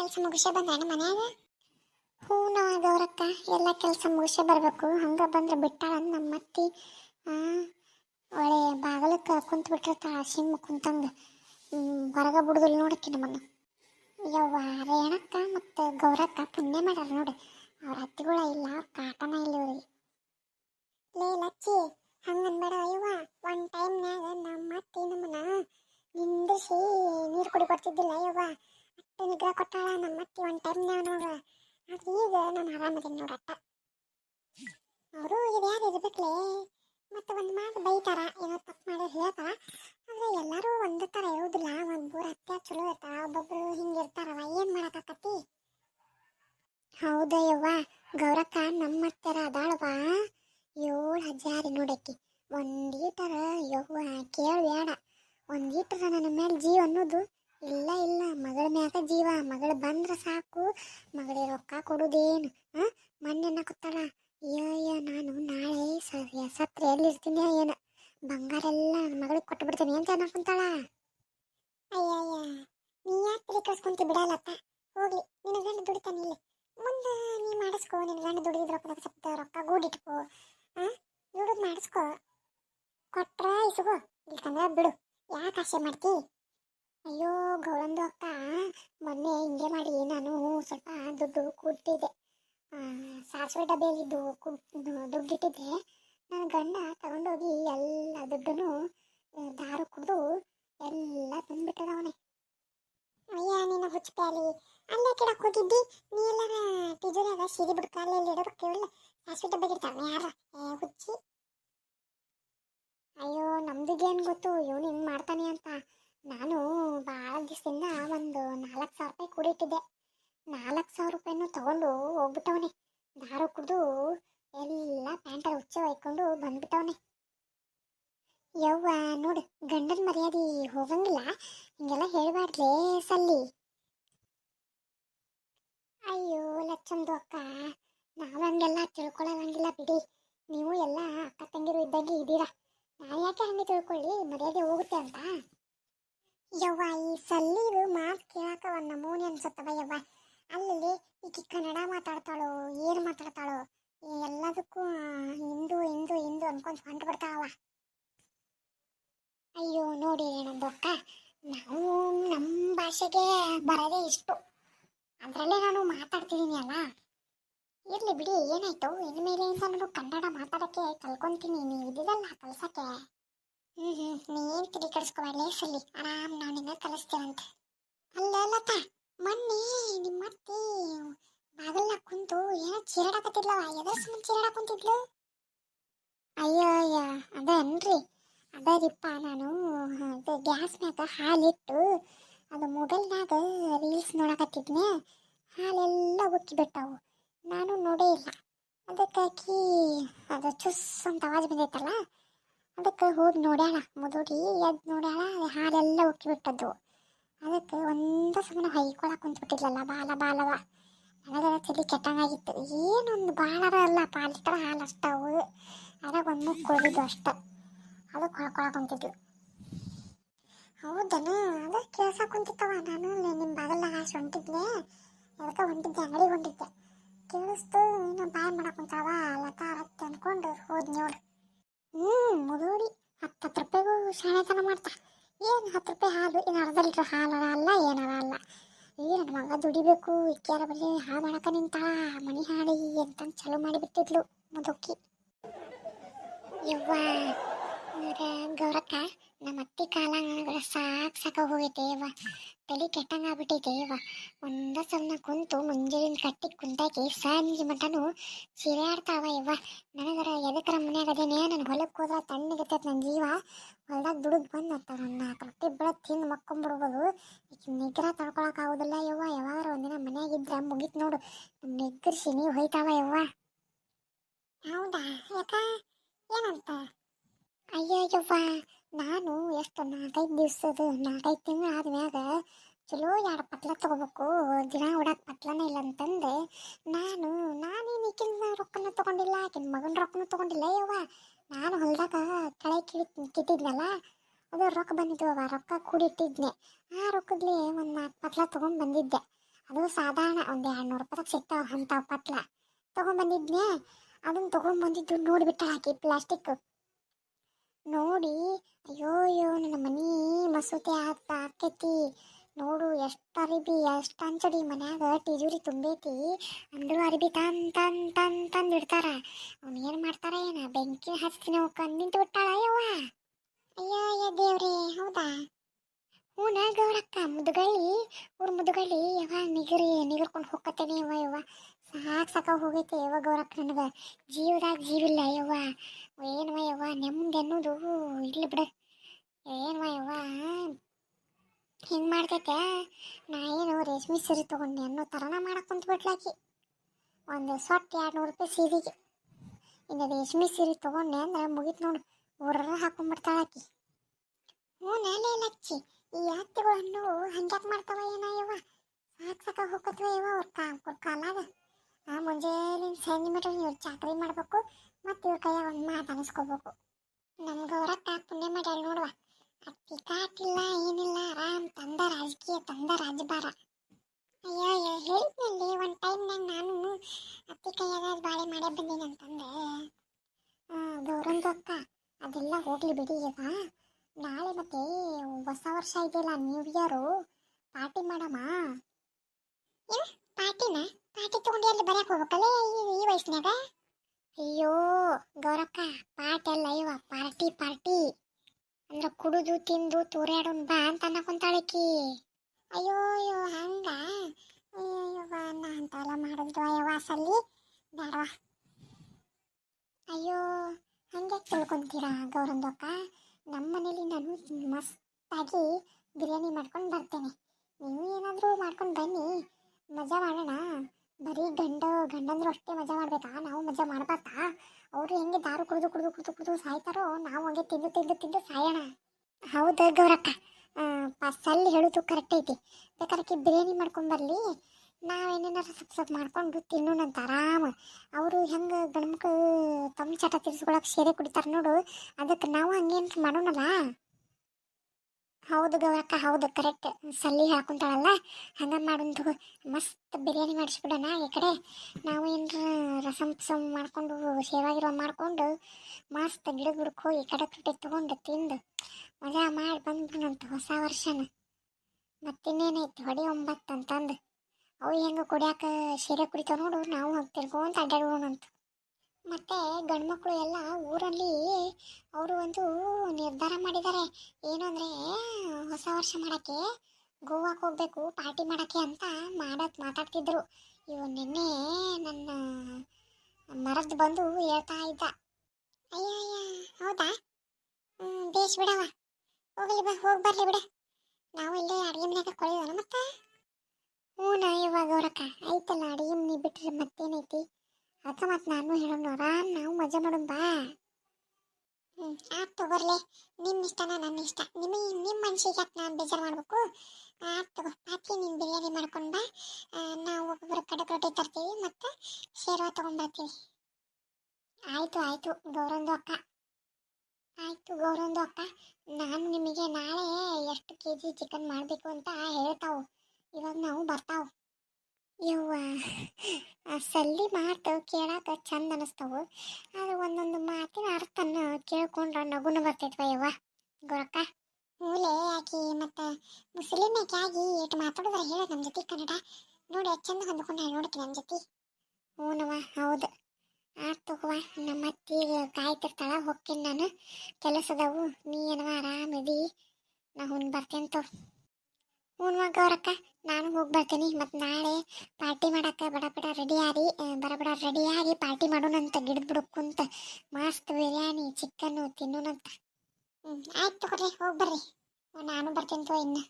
ಕೆಲಸ ಮುಗಿಸೇ ಬಂದಾನ ಮನ್ಯಾಗ? ಹ್ಞೂ, ನಾ ಗೌರಕ್ಕ ಎಲ್ಲ ಕೆಲಸ ಮುಗಿಸೇ ಬರಬೇಕು. ಹಂಗೆ ಬಂದ್ರೆ ಬಿಟ್ಟಾಳ ನಮ್ಮ ಅತ್ತಿ. ಒಳ್ಳೆ ಬಾಗಲಕ್ಕೆ ಕುಂತು ಬಿಟ್ಟಿರ್ತಾಳ ಸಿಂಹ ಕುಂತಂದು ಹೊರಗ ಬಿಡುದಿಲ್ಲ ನೋಡಕ್ಕೆ ನಮ್ಮನ್ನು. ಯವ್ವ ರೇಣಕ್ಕ ಮತ್ತು ಗೌರಕ್ಕ ಪುಣ್ಯ ಮಾಡ್ಯಾರ ನೋಡಿ. ಅವ್ರ ಅತ್ತಿಗಳ ಇಲ್ಲ, ಅವ್ರ ಕಾಟನ ಇಲ್ಲ ಇವ್ರಿಗೆ. ಲೇ ಲಚ್ಚಿ, ಹಂಗನ್ಬೇಡ ಅಯ್ಯವ್ವ ಒನ್ ಟೈಮ್ನಾಗ ನಮ್ಮ ಅತ್ತಿ ನಮ್ಮನ್ನ ನಿಂದಿಸಿ ನೀರು ಕುಡಿ ಬರ್ತಿದ್ದಿಲ್ಲ ಅಯ್ಯವ್ವ ಅತ್ತೆ ನಿಗ್ರಹ ಕೊಟ್ಟಾಳ ನಮ್ಮ ಅತ್ತಿ ಒಂದು ಟೈಮ್ ನಾವು ನೋಡ್ರ ಆದ್ರೆ ಈಗ ನಾನು ಆರಾಮದೀನಿ ನೋಡಟ್ಟ ಅವರು ಇದು ಯಾರು ಇರ್ಬೇಕ್ಲೇ? ಮತ್ತೆ ಒಂದು ಮಾತು ಬೈತಾರ, ಏನೋ ತಪ್ಪು ಮಾಡಿ ಹೇಳ್ತಾರ. ಆದ್ರೆ ಎಲ್ಲರೂ ಒಂದೇ ಥರ ಇರೋದಿಲ್ಲ ಒಬ್ಬರು ಅತ್ತೆ ಚಲೋ ಇರ್ತಾರ ಒಬ್ಬೊಬ್ರು ಹಿಂಗೆ ಇರ್ತಾರವ, ಏನು ಮಾಡಕ್ಕಾಕತಿ ಹೌದ ಯವ್ವ, ಗೌರಕ್ಕ ನಮ್ಮ ಅತ್ತೆರ ಅದಾಳವ ಏಳು ಹಜಾರಿ ನೋಡಕ್ಕಿ ಒಂದು ಯವ್ವ ಕೇಳಬೇಡ ಒಂದು ಲೀಟರ್ ನನ್ನ ಮೇಲೆ ಜೀವ ಅನ್ನೋದು ಇಲ್ಲ ಇಲ್ಲ. ಮಗಳ ಮ್ಯಾಗ ಜೀವ. ಮಗಳು ಬಂದ್ರೆ ಸಾಕು. ಮಗಳಿಗೆ ರೊಕ್ಕ ಕೊಡುದೇನು? ಆ? ಮೊನ್ನೆ ಅನ್ನಕತ್ತಾಳ ಅಯ್ಯಯ್ಯ ನಾನು ನಾಳೆ ಸತ್ರ ಎಲ್ಲಿರ್ತೀನಿ ಏನು ಬಂಗಾರ ಎಲ್ಲ ನನ್ನ ಮಗಳಿಗೆ ಕೊಟ್ಟು ಬಿಡ್ತೀನಿ ಅಂತ ಅನ್ನಕೊಂತಾಳ ಅಯ್ಯಯ್ಯ ನೀ ಯಾಕೆ ತಲೆ ಕಳ್ಸ್ಕೊಂತಿ ಬಿಡಲ್ಲಪ್ಪ ಹೋಗ್ಲಿ, ನಿನ್ನ ಗಂಡ ದುಡಿತಾನೆ ಇಲ್ಲಿ. ಮುಂದೆ ನೀ ಮಾಡಿಸ್ಕೋ. ನಿನ್ನ ಗಂಡ ದುಡಿದಿದ್ ರೊಕ್ಕದಾಗ ಸ್ವಲ್ಪ ರೊಕ್ಕ ಗೂಡಿಟ್ಕೋ. ಆ? ದುಡಿದು ಮಾಡಿಸ್ಕೋ. ಕೊಟ್ರ ಇಸ್ಕೋ. ಇಲ್ಕಂದ್ರೆ ಬಿಡು. ಯಾಕೆ ಆಸೆ ಮಾಡ್ತಿ? ಅಯ್ಯೋ ಗೌರಂದು ಅಕ್ಕ, ಮೊನ್ನೆ ಹಿಂಗೆ ಮಾಡಿ ನಾನು ಸ್ವಲ್ಪ ದುಡ್ಡು ಕೊಡ್ತಿದ್ದೆ ಸಾಸಿವೆ ಡಬ್ಬಿಯಲ್ಲಿದ್ದು ದುಡ್ಡಿಟ್ಟಿದ್ದೆ. ನನ್ನ ಗಂಡ ತಗೊಂಡೋಗಿ ಎಲ್ಲ ದುಡ್ಡನ್ನು ದಾರು ಕುಡಿದು ಎಲ್ಲ ತಂದ್ಬಿಟ್ಟದವನೇ ಅಯ್ಯ, ನಿನ್ನ ಹುಚ್ಚಪ್ಯಾಲಿ ಅಲ್ಲೇ ಕಿಡಕ್ ಹೋಗಿದ್ದಿ? ನೀ ಎಲ್ಲಾರ ತಿಜೋರಿಯಾಗ ಸೀರೆ ಬಿಡ್ಕ, ಅಲ್ಲೇ ಸಾಸಿವೆ ಡಬ್ಬ ಇರ್ತಾವೆ ಯಾರ? ಹುಚ್ಚಿ. ಅಯ್ಯೋ ನಮ್ದಿಗೇನು ಗೊತ್ತು? ಇವನು ಹಿಂಗೆ ಮಾಡ್ತಾನೆ ಅಂತ. ನಾನು ಭಾಳ ದಿವಸದಿಂದ ಒಂದು ನಾಲ್ಕು ಸಾವಿರ ರೂಪಾಯಿ ಕೂಡಿಟ್ಟಿದ್ದೆ. ನಾಲ್ಕು ಸಾವಿರ ರೂಪಾಯಿನೂ ತಗೊಂಡು ಹೋಗ್ಬಿಟ್ಟವನೆ. ದಾರು ಕುಡಿದು ಎಲ್ಲ ಪ್ಯಾಂಟಲ್ಲಿ ಹುಚ್ಚ ಹೊಯ್ಕೊಂಡು ಬಂದ್ಬಿಟ್ಟವನೆ. ಯವ್ವ, ನೋಡು, ಗಂಡನ ಮರ್ಯಾದೆ ಹೋಗಂಗಿಲ್ಲ. ಹಿಂಗೆಲ್ಲ ಹೇಳಬಾರ್ದೇ ಸಲ್ಲಿ. ಅಯ್ಯೋ, ಲಚ್ಚಂದು ಅಕ್ಕ. ನಾವು ಹಂಗೆಲ್ಲ ತಿಳ್ಕೊಳ್ಳೋದಂಗಿಲ್ಲ ಬಿಡಿ. ನೀವು ಎಲ್ಲ ಅಕ್ಕ ತಂಗಿರು ಇದ್ದಂಗೆ ಇದ್ದೀರಾ. ನಾನು ಯಾಕೆ ಹಂಗೆ ತಿಳ್ಕೊಳ್ಳಿ? ಮರ್ಯಾದೆ ಹೋಗುತ್ತೆ ಅಂತ. ಯವ್ವ, ಈ ಸಲ್ಲಿದು ಮಾತು ಕೇಳಾಕ ಒಂದು ನಮೂನೆ ಅನ್ಸುತ್ತವ ಯವ್ವ. ಅಲ್ಲಿ ಈಕಿ ಕನ್ನಡ ಮಾತಾಡ್ತಾಳೋ, ಏನು ಮಾತಾಡ್ತಾಳೋ ಎಲ್ಲದಕ್ಕೂ ಹಿಂದೂ ಹಿಂದೂ ಹಿಂದೂ ಅನ್ಕೊಂಡು ಹೊಂಟು ಬಿಡ್ತಾಳವ ಅಯ್ಯೋ, ನೋಡಿ ಅಕ್ಕ ನಾವು ನಮ್ಮ ಭಾಷೆಗೆ ಬರೋದೇ ಇಷ್ಟು. ಅದರಲ್ಲೇ ನಾನು ಮಾತಾಡ್ತಿದ್ದೀನಿ ಅಲ್ಲ. ಇರಲಿ ಬಿಡಿ, ಏನಾಯ್ತು? ಅಂತ ನಾನು ಕನ್ನಡ ಮಾತಾಡೋಕ್ಕೆ ಕಲ್ಕೊಂತೀನಿ. ನೀವು ಇದ್ದಿದ್ದಲ್ಲ ಕಲ್ಸಕ್ಕೆ. ಹ್ಞೂ ಹ್ಞೂ ನೀನು ತಿಳಿ ಕೆಡಿಸ್ಕೋಬಾರ್ಲಿ ಸಲ್ಲಿ. ಆರಾಮ್ ನಾವು ನಿನ್ನ ಕಲಿಸ್ತೇವಂತೆ. ಅಲ್ಲ, ಲತಾ, ಮೊನ್ನೆ ನಿಮ್ಮ ಅತ್ತಿ ಬಾಗಲ್ನ ಕುಂತು ಏನೋ ಚೀರಾಡಕತ್ತಿದ್ಲವ ಎದ್ರ ಸುಮ್ಮನೆ ಚೀರಾಡಕುಂತಿದ್ಲು ಅಯ್ಯೋ, ಅಯ್ಯ, ಅದೇನ್ರಿ. ಅದರಿಪ್ಪ ನಾನು ಗ್ಯಾಸ್ ಮ್ಯಾಗ ಹಾಲಿಟ್ಟು ಅದು ಮೊಬೈಲ್ನಾಗ ರೀಲ್ಸ್ ನೋಡಕತ್ತಿದ್ನೆ. ಹಾಲೆಲ್ಲ ಉಕ್ಕಿ ಬಿಟ್ಟವು ನಾನು ನೋಡೇ ಇಲ್ಲ. ಅದಕ್ಕಾಗಿ ಅದು ಚುಸ್ ಅಂತ ಆವಾಜ್ ಬಂದೈತಲ್ಲ? ಅದಕ್ಕೆ ಹೋಗಿ ನೋಡ್ಯಾಳ ಮುದುಡಿ ಎದ್ದು ನೋಡ್ಯಾಳ, ಅದು ಹಾಲೆಲ್ಲ ಉಕ್ಕಿ ಬಿಟ್ಟದ್ದು ಅದಕ್ಕೆ ಒಂದ ಸಮನ ಹೊಯ್ಕೊಳಕ್ ಕುಂತ್ಬಿಟ್ಟಿದ್ಲಲ್ಲ ಬಾಲ ಬಾಲವ. ನನಗದ ತಲೆ ಕೆಟ್ಟಂಗಾಗಿತ್ತು. ಏನೊಂದು ಬಾಳರ ಅಲ್ಲ ಪಾಲ್ ಲೀಟರ್ ಹಾಲು ಅಷ್ಟವು ಅದಾಗ ಒಂದು ಮುಖ ಕೊಡಿದ್ದು ಅಷ್ಟೆ. ಅದಕ್ಕೆ ಹೊಳ್ಕೊಳಕ್ ಕುಂತಿದ್ಲು ಹೌದನು? ಅದ ಕೇಳ್ಸಾ ಕುಂತಿತ್ತವ ನಾನು ನಿಮ್ಮ ಬಾಗಲ್ದಾಗ ಹಾಸಿ ಹೊಂಟಿದ್ನೆ. ಅದಕ್ಕೆ ಹೊಂಟಿದ್ದೆ ಅಂಗಡಿ ಹೊಂಟಿದ್ದೆ. ಕೇಳಿಸ್ತು ಏನೋ ಬಾಯ್ ಮಾಡಕ್ ಕುಂತಾವ. ಲತಾ ರತ್ತೆ ಅನ್ಕೊಂಡು ಹೋದ್ ನೋಡು ಹ್ಞೂ ಮುದೋಡಿ ಹತ್ತು ಹತ್ತು ರೂಪಾಯಿಗೂ ಶಾಣೆತನ ಮಾಡ್ತಾ ಏನು ಹತ್ತು ರೂಪಾಯಿ ಹಾಲು, ಇನ್ನು ಅರ್ಧ ಲೀಟ್ರ್ ಹಾಲು ಅಲ್ಲ, ಏನಾರ ಅಲ್ಲ. ನನ್ನ ಮಗ ದುಡಿಬೇಕು ಇಕ್ಕಿಯಾರ ಬರೀ ಹಾಳು ಮಾಡಕ ನಿಂತಾಳ, ಮನಿ ಹಾಡಿ ಅಂತಂದು ಚಲೋ ಮಾಡಿಬಿಟ್ಟಿದ್ಲು ಮುದುಕಿ. ಯವ್ವ ಇವ್ರ ಗೌರಕ್ಕ ನಮ್ಮ ಅತ್ತಿ ಕಾಲ ಸಾಕು ಸಾಕ ಹೋಗೈತೆ ಯವ್ವ ತಲೆ ಕೆಟ್ಟಂಗ ಆಗ್ಬಿಟ್ಟೈತೆ ಯವ್ವ ಒಂದ ಸಣ್ಣ ಕುಂತು ಮುಂಜಾನೆ ಕಟ್ಟಿ ಕುಂತಾಕಿ ಸಂಜೆ ಮಟನು ಸಿರೆ ಆಡ್ತಾವ ಯವ್ವ ನನಗರ ಎದಕ್ಕರ ಮನ್ಯಾಗ ಅದೇನೆ ನನ್ನ ಹೊಲಕ್ಕೆ ಹೋದ್ರ ತಣ್ಣಗಿರ್ತೈತೆ ನನ್ನ ಜೀವ. ಹೊಲ್ದಾಗ ದುಡಿದು ಬಂದು ಅಂತ ನನ್ನ ರೊಟ್ಟಿ ತಿಂದು ಮಕ್ಕೊಂಬಿಡ್ಬೋದು. ಈಗ ನಿಗ್ರ ತಡ್ಕೊಳಕ್ ಆಗೋದಿಲ್ಲ ಯವ್ವ ಯಾವಾಗಾರ ಒಂದಿನ ಮನ್ಯಾಗ ಇದ್ರ ಮುಗೀತು ನೋಡು. ನಿಗ್ರಿಸಿ ನೀವು ಹೋಯ್ತಾವ ಯವ್ವ ಹೌದಾ? ಯಾಕ? ಏನಂತ? ಅಯ್ಯೋ ಯವ್ವ ನಾನು ಎಷ್ಟು ನಾಲ್ಕೈದು ದಿವ್ಸದ ನಾಲ್ಕೈದು ತಿಂಗಳು ಆದ್ಮ್ಯಾಗ ಚಲೋ ಎರಡು ಪಟ್ಲ ತಗೋಬೇಕು, ದಿನ ಓಡಾಕ್ ಪಟ್ಲನೇ ಇಲ್ಲ ಅಂತಂದೆ ನಾನು, ನಾನೇನು ಈಕಿನ ರೊಕ್ಕನ ತಗೊಂಡಿಲ್ಲ, ಆಕಿನ ಮಗನ ರೊಕ್ಕನ ತಗೊಂಡಿಲ್ಲ, ಯವ್ವ. ನಾನು ಹೊಲ್ದಾಗ ಕಳೆ ಕಿಡಿ ಕಿಟ್ಟಿದ್ನಲ್ಲ ಅದು ರೊಕ್ಕ ಬಂದಿದ್ವವ ರೊಕ್ಕ ಕೂಡಿಟ್ಟಿದ್ನೆ. ಆ ರೊಕ್ಕದ್ಲಿ ಒಂದು ನಾಲ್ಕು ಪಟ್ಲ ತೊಗೊಂಡು ಬಂದಿದ್ದೆ. ಅದು ಸಾಧಾರಣ ಒಂದು ಎರಡು ನೂರು ರೂಪಾಯಿ ಸಿಗ್ತಾವ ಅಂಥವು ಪತ್ಲ ತೊಗೊಂಬಂದಿದ್ನೆ ಅದನ್ನ ತೊಗೊಂಬಂದಿದ್ದು ನೋಡಿಬಿಟ್ಟ ಹಾಕಿ ಪ್ಲಾಸ್ಟಿಕ್. ನೋಡಿ, ಅಯ್ಯೋ ಅಯ್ಯೋ, ನನ್ನ ಮನಿ ಮಸೂತಿ ಆಗ್ತಾ ಆಕೈತಿ ನೋಡು, ಎಷ್ಟು ಅರಿಬಿ, ಎಷ್ಟು ಅಂಚಡಿ ಮನ್ಯಾಗ ಟಿಜೂರಿ ತುಂಬೈತಿ. ಅಂದ್ರು ಅರಿಬಿ ತನ್ ತನ್ ತನ್ ತಂದು ಇಡ್ತಾರ. ಅವ್ನು ಏನು ಮಾಡ್ತಾರ ಏನ? ಬೆಂಕಿ ಹಚ್ತೀನಿ ಅವಕ್ಕ ನಿಂತು ಬಿಟ್ಟಾಳ, ಯವ್ವ? ಅಯ್ಯೋ, ಅಯ್ಯ, ದೇವ್ರೇ, ಹೌದಾ? ಹೂನ ಗೌರಕ್ಕ ಮುದುಗಳಿ ಊರ್ ಮುದುಗಳಿ ಯಾವ ನಿಗರಿ, ನಿಗರ್ಕೊಂಡು ಹೋಗತ್ತೇನೆ ಯವ್ವ ಯವ್ವ. ಸಾಕ್ ಸಾಕ ಹೋಗೈತೆ, ಯವ್ವ ಗೌರಕ್ಕ, ನನಗೆ. ಜೀವದಾಗ ಜೀವಿಲ್ಲ, ಯವ್ವ. ಏನವ ಯವ್ವ ನೆಮ್ಮದಿ ಅನ್ನೋದು? ಇಲ್ಲಿ ಬಿಡ. ಏನು ಯವ್ವ? ಹಿಂಗೆ ಮಾಡ್ತೈತೆ? ನಾ ಏನು ರೇಷ್ಮೆ ಸೀರೆ ತೊಗೊಂಡೆ ಅನ್ನೋ ಥರನ ಮಾಡಕ್ಕೆ ಕುಂತ್ಬಿಟ್ಲಾಕಿ ಒಂದು ಸೊಟ್ಟು ಎರಡು ನೂರು ರೂಪಾಯಿ ಸೀರೆಗೆ. ಇನ್ನು ರೇಷ್ಮೆ ಸೀರೆ ತೊಗೊಂಡೆ ಅಂದ್ರೆ ಮುಗೀತು ನೋಡು. ಊರ ಹಾಕೊಂಡ್ಬಿಡ್ತಾಳಾಕಿ ಹ್ಞೂ ನಾನೇ ಲಚ್ಚಿ. ಈ ಅತ್ತಿಗಳನ್ನು ಹಂಗ್ಯಾಕೆ ಮಾಡ್ತಾವ ಏನ ಯವ್ವ? ಸಾಕು ಸಾಕ ಹೋಗತ್ವ ಯವ್ವ ಅವ್ರ ಅವ್ರ ಕಾಲಾಗ ಆ ಮುಂಜಾನೆ ಸೆಂಟಿಮೀಟರ್ ಇವ್ರು ಚಾಕರಿ ಮಾಡಬೇಕು. ಮತ್ತು ಇವ್ರ ಕೈಯಾಗ ಒಂದು ಮಾತು ಅನಿಸ್ಕೋಬೇಕು. ನಮ್ಮ ಗೌರಕ್ಕ ಪುಣ್ಯ ಮಾಡ್ಯಾಳ ನೋಡುವ. ಅತ್ತಿ ಕಾಟಿಲ್ಲ ಏನಿಲ್ಲ, ಆರಾಮ್ ತಂದ ರಾಜಕೀಯ, ತಂದ ರಾಜಭಾರ. ಅಯ್ಯೋ ಅಯ್ಯೋ, ಹೇಳಿದ್ನಲ್ಲಿ, ಒಂದು ಟೈಮ್ನಾಗ ನಾನು ಅತ್ತಿ ಕೈಯಾಗ ಬಾಳೆ ಮಾಡೇ ಬಂದೀನಿ ಅಂತಂದೆ ಗೌರಂದು ಅಕ್ಕ ಅದೆಲ್ಲ ಹೋಗ್ಲಿ ಬಿಡಿ ಈಗ. ನಾಳೆ ಮತ್ತೆ ಹೊಸ ವರ್ಷ ಇದೆಯಲ್ಲ ನ್ಯೂ ಇಯರು ಪಾರ್ಟಿ ಮಾಡಮ್ಮ. ಏ, ಪಾರ್ಟಿನ? ಪಾರ್ಟಿ ತಗೊಂಡು ಎಲ್ಲಿ ಬರಕ್ಕೆ ಹೋಗ್ಬೇಕಲ್ಲ ಈ ವಯಸ್ಸಿನಾಗ ಅಯ್ಯೋ, ಗೌರಕ್ಕ ಪಾರ್ಟಿ ಅಲ್ಲ ಇವ, ಪಾರ್ಟಿ ಪಾರ್ಟಿ. ಅಂದ್ರೆ ಕುಡಿದು, ತಿಂದು ತೂರ್ಯಾಡೋನ್ ಬಾ ಅಂತ ಅನ್ನಕೊಂತಾಳಕಿ ಅಯ್ಯೋ ಅಯ್ಯೋ, ಹಂಗ? ಅಯ್ಯೋ ಅನ್ನ ಅಂತೆಲ್ಲ ಮಾಡಿದ್ವ ಯವ್ವ ಸಲ್ಲಿ ಬೇಡವಾ ಅಯ್ಯೋ ಹಂಗೆ ತಿಳ್ಕೊಂತೀರಾ ಗೌರಂದಕ್ಕ? ನಮ್ಮ ಮನೇಲಿ ನಾನು ಮಸ್ತಾಗಿ ಬಿರಿಯಾನಿ ಮಾಡ್ಕೊಂಡು ಬರ್ತೇನೆ. ನೀವು ಏನಾದರೂ ಮಾಡ್ಕೊಂಡು ಬನ್ನಿ. ಮಜಾ ಮಾಡೋಣ. ಬರೀ ಗಂಡ, ಗಂಡಂದ್ರು ಅಷ್ಟೇ ಮಜಾ ಮಾಡ್ಬೇಕಾ? ನಾವು ಮಜಾ ಮಾಡ್ಬಾರ್ದಾ? ಅವರು ಹೆಂಗೆ ದಾರು ಕುಡಿದು ಕುಡಿದು ಕುಡಿದು ಕುಡಿದು ಸಾಯ್ತಾರೋ, ನಾವು ಹಂಗೆ ತಿಂದು ತಿಂದು ತಿಂದು ಸಾಯೋಣ. ಹೌದು ಗೌರಕ್ಕ. ಅಲ್ಲಿ ಹೇಳೋದು ಕರೆಕ್ಟ್ ಐತಿ. ಬೇಕಾದ್ರೆ ಬಿರಿಯಾನಿ ಮಾಡ್ಕೊಂಬರ್ಲಿ ನಾವೇನೇನಾರು ಸಪ್ ಸಪ್ ಮಾಡ್ಕೊಂಡು ತಿನ್ನೋಣಂತ ಆರಾಮ. ಅವರು ಹೆಂಗೆ ಗಣಮಕ್ಕ ತಮ್ಮ ಚಟ ತಿರ್ಸ್ಕೊಳಕ್ಕೆ ಸೇರೆ ಕುಡಿತಾರೆ ನೋಡು. ಅದಕ್ಕೆ ನಾವು ಹಂಗೇನು ಮಾಡೋಣಲ್ಲ ಹೌದು ಗೌರಕ್ಕ, ಹೌದು ಕರೆಕ್ಟ್ ಸಲ್ಲಿ ಹಾಕೊಂತಾಳಲ್ಲ, ಹಂಗ ಮಾಡೊಂದು ಮಸ್ತ್ ಬಿರಿಯಾನಿ ಮಾಡಿಸ್ಬಿಡೋಣ ಈ ಕಡೆ. ನಾವು ಏನ್ರ ರಸಂ ಪಸಂ ಮಾಡ್ಕೊಂಡು ಸೇವಾಗಿರೋ ಮಾಡ್ಕೊಂಡು ಮಸ್ತ್ ಗಿಡ ಬುಡಕ್ಕೆ ಈ ಕಡೆ ಕಡೆ ತೊಗೊಂಡು ತಿಂದು ಮಜಾ ಮಾಡಿ ಬಂದ್ಬಿಡಂತ ಹೊಸ ವರ್ಷನ. ಮತ್ತಿನ್ನೇನೈತಿ, ಹೊಡಿ ಒಂಬತ್ತು ಅಂತಂದು ಅವು ಹೆಂಗೆ ಕುಡಿಯಾಕ ಸೀರೆ ಕುಡಿತಾವ ನೋಡು, ನಾವು ಹೋಗಿ ಅಂತ ಅಡ್ಡಾಡೋಣಂತ ಮತ್ತೆ ಗಂಡ್ಮಕ್ಳು ಎಲ್ಲ ಊರಲ್ಲಿ ಅವರು ಒಂದು ನಿರ್ಧಾರ ಮಾಡಿದ್ದಾರೆ. ಏನು ಅಂದರೆ ಹೊಸ ವರ್ಷ ಮಾಡೋಕ್ಕೆ ಗೋವಾಕ್ಕೆ ಹೋಗಬೇಕು, ಪಾರ್ಟಿ ಮಾಡೋಕ್ಕೆ ಅಂತ ಮಾಡೋದು ಮಾತಾಡ್ತಿದ್ರು. ಇವು ನಿನ್ನೆ ನನ್ನ ಮರದ್ದು ಬಂದು ಹೇಳ್ತಾ ಇದ್ದ. ಅಯ್ಯ ಹೌದಾ? ಬೇಸ್ ಬಿಡವ ಹೋಗಲಿ ಬಾ, ಹೋಗಿ ಬರಲಿ ಬಿಡ. ನಾವು ಇಲ್ಲೇ ಅಡುಗೆ ಮನೆಯಾಗ ಕೊಳಿಯೋಣ ಮತ್ತೆ? ಹ್ಞೂ ನಾ ಇವಾಗ ಅವ್ರಕ್ಕ ಐತಲ್ಲ ಅಡುಗೆ ಮನೆ ಬಿಟ್ರೆ ಮತ್ತೇನೈತಿ? ಅದಕ್ಕೆ ಮತ್ತೆ ನಾನು ಹೇಳೋಣ ನಾವು ಮಜಾ ಮಾಡೋಣ ಬಾ. ಹ್ಞೂ ಆಯ್ತು ತಗೋರ್ಲೆ. ನಿಮ್ಮ ಇಷ್ಟನ ನನ್ನ ಇಷ್ಟ. ನಿಮ್ಮ ನಿಮ್ಮ ಮನ್ಸಿಗೆ ನಾನು ಬೇಜಾರು ಮಾಡಬೇಕು? ಆಯ್ತು ತಗೋ ನೀನು ಬಿರಿಯಾನಿ ಮಾಡ್ಕೊಂಡು ಬಾ. ನಾವು ಒಬ್ಬೊಬ್ಬರು ಕಡಕ್ ರೊಟ್ಟಿ ತರ್ತೀವಿ ಮತ್ತು ಶೇರ್ವ ತೊಗೊಂಡ್ಬರ್ತೀವಿ ಆಯಿತು ಆಯಿತು ಗೌರಂದು ಅಕ್ಕ. ಆಯಿತು ಗೌರಂದು ಅಕ್ಕ. ನಾನು ನಿಮಗೆ ನಾಳೆ ಎಷ್ಟು ಕೆ ಜಿ ಚಿಕನ್ ಮಾಡಬೇಕು ಅಂತ ಹೇಳ್ತಾವು. ಇವಾಗ ನಾವು ಬರ್ತಾವು. ಆ ಸಲ್ಲಿ ಮಾತು ಕೇಳಾಕ ಚಂದ ಅನಿಸ್ತಾವು. ಅದು ಒಂದೊಂದು ಮಾತಿನ ಅರ್ಥನ ಕೇಳ್ಕೊಂಡ್ರ ನಗುನ ಬರ್ತೈತ್ವ ಯವ್ವ. ಗೊರಕ್ಕ, ಮೂಲೆ ಆಕಿ ಮತ್ತು ಮುಸ್ಲಿಂ ಆಕಿ ಆಗಿ ಎಷ್ಟು ಮಾತಾಡೋದ್ರ ಹೇಳ ನಮ್ಮ ಜೊತೆ ಕನ್ನಡ. ನೋಡಿ ಚಂದ ಹೊಂದ್ಕೊಂಡು ನೋಡ್ತೀನಿ ನಮ್ಮ ಜೊತೆ. ಹ್ಞೂನವ್ವ ಹೌದು. ತಗೋವ, ನಮ್ಮ ಅತ್ತಿಗೆ ಕಾಯ್ತಿರ್ತಾಳ ಹೋಗ್ತೀನಿ ನಾನು. ಕೆಲಸದವು, ನೀ ಏನವ ಆರಾಮಿದಿ ನಾ ಹುನ್ ಬರ್ತೇನೆ ತೋ. ಹ್ಞೂ ಗೌರಕ್ಕ ನಾನು ಹೋಗಿ ಬರ್ತೀನಿ. ಮತ್ತು ನಾಳೆ ಪಾರ್ಟಿ ಮಾಡಕ್ಕೆ ಬಡ ಬಡ ರೆಡಿ ಆಗಿ ಬಡ ಬಡ ರೆಡಿ ಆಗಿ ಪಾರ್ಟಿ ಮಾಡೋಣಂತ ಗಿಡದ ಬುಡಕ್ಕೆ ಕುಂತ. ಮಸ್ತ್ ಬಿರಿಯಾನಿ ಚಿಕನ್ನು ತಿನ್ನೋಣಂತ. ಹ್ಞೂ ಆಯ್ತು ತಗೋರಿ, ಹೋಗಿ ಬರ್ರಿ. ನಾನು ಬರ್ತೀನಿ ತೋ ಇನ್ನು.